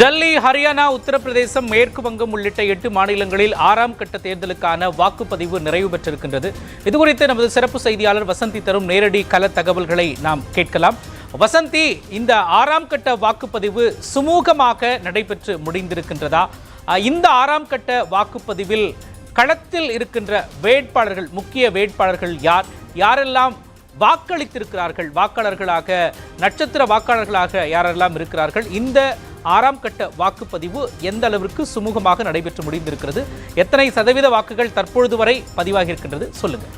டெல்லி ஹரியானா உத்தரப்பிரதேசம் மேற்கு வங்கம் உள்ளிட்ட எட்டு மாநிலங்களில் ஆறாம் கட்ட தேர்தலுக்கான வாக்குப்பதிவு நிறைவு பெற்றிருக்கின்றது. இதுகுறித்து நமது சிறப்பு செய்தியாளர் வசந்தி தரும் நேரடி கள தகவல்களை நாம் கேட்கலாம். வசந்தி இந்த ஆறாம் கட்ட வாக்குப்பதிவு சுமூகமாக நடைபெற்று முடிந்திருக்கின்றதா? இந்த ஆறாம் கட்ட வாக்குப்பதிவில் களத்தில் இருக்கின்ற வேட்பாளர்கள் முக்கிய வேட்பாளர்கள் யார்? யாரெல்லாம் வாக்களித்திருக்கிறார்கள்? வாக்காளர்களாக நட்சத்திர வாக்காளர்களாக யாரெல்லாம் இருக்கிறார்கள்? இந்த ஆறாம் கட்ட வாக்குப்பதிவு எந்த அளவிற்கு சுமூகமாக நடைபெற்று முடிந்திருக்கிறது? எத்தனை சதவீத வாக்குகள் தற்பொழுது வரை பதிவாகி இருக்கின்றது சொல்லுங்க.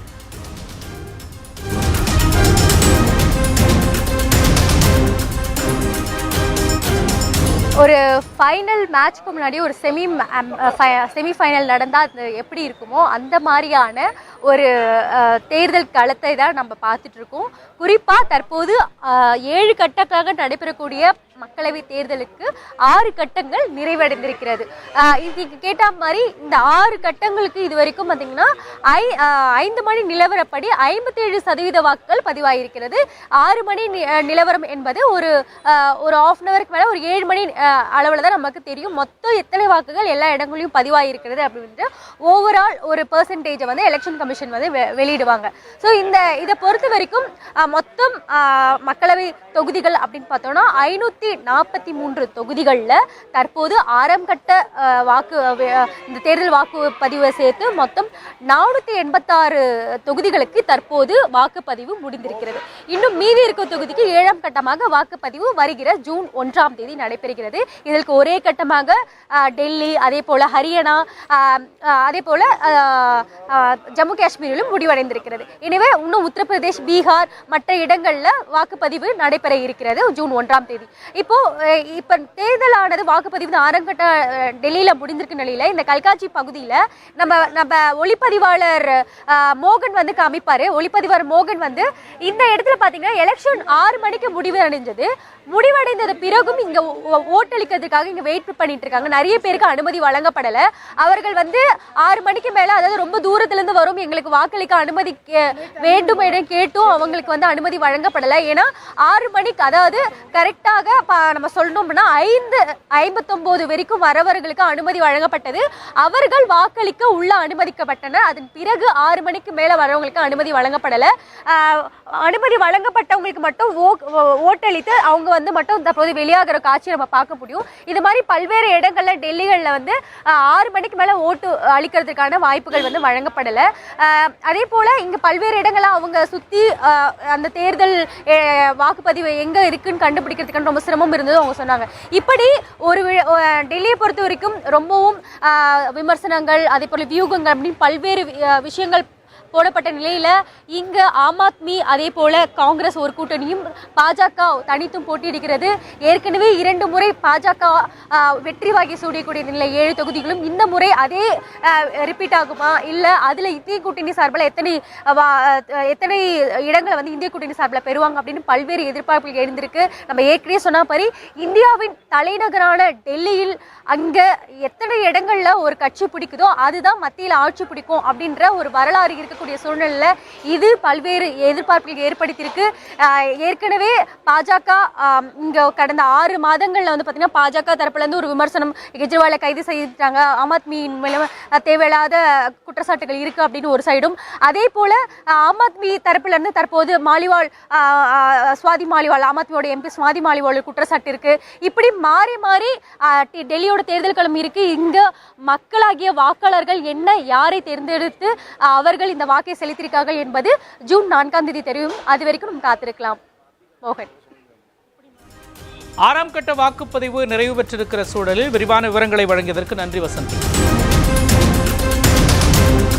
ஒரு ஃபைனல் மேட்ச்க்கு முன்னாடி ஒரு செமி செமி ஃபைனல் நடந்தால் அது எப்படி இருக்குமோ அந்த மாதிரியான ஒரு தேர்தல் களத்தை தான் நம்ம பார்த்துட்ருக்கோம். குறிப்பாக தற்போது ஏழு கட்டக்காக நடைபெறக்கூடிய மக்களவை தேர்தலுக்கு ஆறு கட்டங்கள் நிறைவடைந்திருக்கிறது. இதுக்கு கேட்ட மாதிரி இந்த ஆறு கட்டங்களுக்கு இது வரைக்கும் பார்த்தீங்கன்னா ஐ ஐந்து மணி நிலவரப்படி ஐம்பத்தேழு சதவீத வாக்குகள் பதிவாகியிருக்கிறது ஆறு மணி நி- நிலவரம் என்பது ஒரு ஒரு ஆஃப் அன் அவருக்கு மேலே ஒரு ஏழு மணி அளவில் தான் நமக்கு தெரியும். மொத்தம் எத்தனை வாக்குகள் எல்லா இடங்களையும் பதிவாகியிருக்கிறது அப்படின்ட்டு ஓவரால் ஒரு பர்சன்டேஜை வந்து எலெக்ஷன் கமிஷன் கமிஷன் வந்து வெளியிடுவாங்க. ஸோ இந்த இதை பொறுத்த வரைக்கும் மொத்தம் மக்களவை தொகுதிகள் அப்படின்னு பார்த்தோம்னா ஐநூற்றி நாற்பத்தி மூன்று தொகுதிகளில் தற்போது ஆறாம் கட்ட வாக்கு இந்த தேர்தல் வாக்குப்பதிவை சேர்த்து மொத்தம் நானூற்றி எண்பத்தாறு தொகுதிகளுக்கு தற்போது வாக்குப்பதிவு முடிந்திருக்கிறது. இன்னும் மீதி இருக்க தொகுதிக்கு ஏழாம் கட்டமாக வாக்குப்பதிவு வருகிற ஜூன் ஒன்றாம் தேதி நடைபெறுகிறது. இதற்கு ஒரே கட்டமாக டெல்லி அதே போல் ஹரியானா அதே போல் ஜம்மு காஷ்மீரிலும் முடிவடைந்திருக்கிறது. எனவே இன்னும் உத்தரப்பிரதேஷ் பீகார் மற்ற இடங்களில் வாக்குப்பதிவு நடைபெற இருக்கிறது ஜூன் ஒன்றாம் தேதி. இப்போ இப்போ தேர்தலானது வாக்குப்பதிவு ஆரங்கட்ட டெல்லியில் முடிந்திருக்க நிலையில் இந்த கல்காட்சி பகுதியில் நம்ம நம்ம ஒளிப்பதிவாளர் மோகன் வந்து காமிப்பார். ஒளிப்பதிவாளர் மோகன் வந்து இந்த இடத்துல பார்த்தீங்கன்னா எலெக்ஷன் ஆறு மணிக்கு முடிவு அடைஞ்சது. முடிவடைந்தது பிறகும் இங்கே ஓட்டளிக்கிறதுக்காக இங்கே வெயிட் பண்ணிட்டு இருக்காங்க. நிறைய பேருக்கு அனுமதி வழங்கப்படலை. அவர்கள் வந்து ஆறு மணிக்கு மேலே அதாவது ரொம்ப தூரத்துலேருந்து வரும் எங்களுக்கு வாக்களிக்க அனுமதி கே- வேண்டும் என கேட்டும். அவங்களுக்கு வந்து அனுமதி வழங்கப்படலை. ஏன்னா ஆறு மணிக்கு அதாவது கரெக்டாக நம்ம சொல்லணும்னா ஐந்து ஐம்பத்தொம்போது வரைக்கும் வரவர்களுக்கு அனுமதி வழங்கப்பட்டது. அவர்கள் வாக்களிக்க உள்ள அனுமதிக்கப்பட்டனர். அதன் பிறகு ஆறு மணிக்கு மேலே வரவங்களுக்கு அனுமதி வழங்கப்படலை. அனுமதி வழங்கப்பட்டவங்களுக்கு மட்டும் ஓ- ஓ- ஓட்டளித்து அவங்க வந்து மட்டும் தற்போது வெளியாகிற காட்சியை நம்ம பார்க்க முடியும். இது மாதிரி பல்வேறு இடங்கள்ல டெல்லிகளில் வந்து ஆறு மணிக்கு மேலே ஓட்டு அளிக்கிறதுக்கான வாய்ப்புகள் வந்து வழங்கப்படலை. அதே போல் இங்கே பல்வேறு இடங்களாக அவங்க சுற்றி அந்த தேர்தல் வாக்குப்பதிவு எங்கே இருக்குன்னு கண்டுபிடிக்கிறதுக்கான ரொம்ப சிரமம் இருந்தது அவங்க சொன்னாங்க. இப்படி ஒரு வி- டெல்லியை பொறுத்த வரைக்கும் ரொம்பவும் விமர்சனங்கள் அதே போல் வியூகங்கள் அப்படின்னு பல்வேறு விஷயங்கள் போடப்பட்ட நிலையில் இங்கே ஆம் ஆத்மி அதே போல் காங்கிரஸ் ஒரு கூட்டணியும் பாஜக தனித்தும் போட்டியிடுகிறது. ஏற்கனவே இரண்டு முறை பாஜக வெற்றி வாங்கி சூடியக்கூடிய நிலை ஏழு தொகுதிகளும் இந்த முறை அதே ரிப்பீட் ஆகுமா? இல்லை அதில் இந்திய கூட்டணி சார்பில் எத்தனை வா- எத்தனை இடங்களை வந்து இந்திய கூட்டணி சார்பில் பெறுவாங்க அப்படின்னு பல்வேறு எதிர்பார்ப்புகள் எழுந்திருக்கு. நம்ம ஏற்கனவே சொன்ன மாதிரி இந்தியாவின் தலைநகரான டெல்லியில் அங்கே எத்தனை இடங்களில் ஒரு கட்சி பிடிக்குதோ அதுதான் மத்தியில் ஆட்சி பிடிக்கும் அப்படின்ற ஒரு வரலாறு இருக்கக்கூடிய சூழ்நிலையில இது பல்வேறு எதிர்பார்ப்புகள் ஏற்படுத்தியிருக்கு. ஏற்கனவே பாஜக இங்கே இங்க கடந்த ஆறு மாதங்களில் வந்து பார்த்திங்கன்னா பாஜக தரப்புல இருந்து ஒரு விமர்சனம் கெஜ்ரிவாலை கைது செய்துட்டாங்க. ஆம் ஆத்மியின் தேவையில்லாத குற்றச்சாட்டுகள் இருக்கு அப்படின்னு ஒரு சைடும். அதே போல ஆம் ஆத்மி தரப்புல இருந்து தற்போது மாலிவால் சுவாதி மாலிவால் ஆம் ஆத்மியோட எம்பி சுவாதி மாலிவால் குற்றச்சாட்டு இருக்கு. இப்படி மாறி மாறி டெல்லியோட தேர்தல் களம் இருக்கு. இங்கே மக்களாகிய வாக்காளர்கள் என்ன யாரை தேர்ந்தெடுத்து அவர்கள் இந்த வாக்கை செலுத்தியிருக்கார்கள் என்பது ஜூன் நான்காம் தேதி தெரியும். அது வரைக்கும் நம்ம காத்திருக்கலாம். மோகன். ஆறாம் கட்ட வாக்குப்பதிவு நிறைவு பெற்றிருக்கிற சூழலில் விரிவான விவரங்களை வழங்கியதற்கு நன்றி வசந்த்.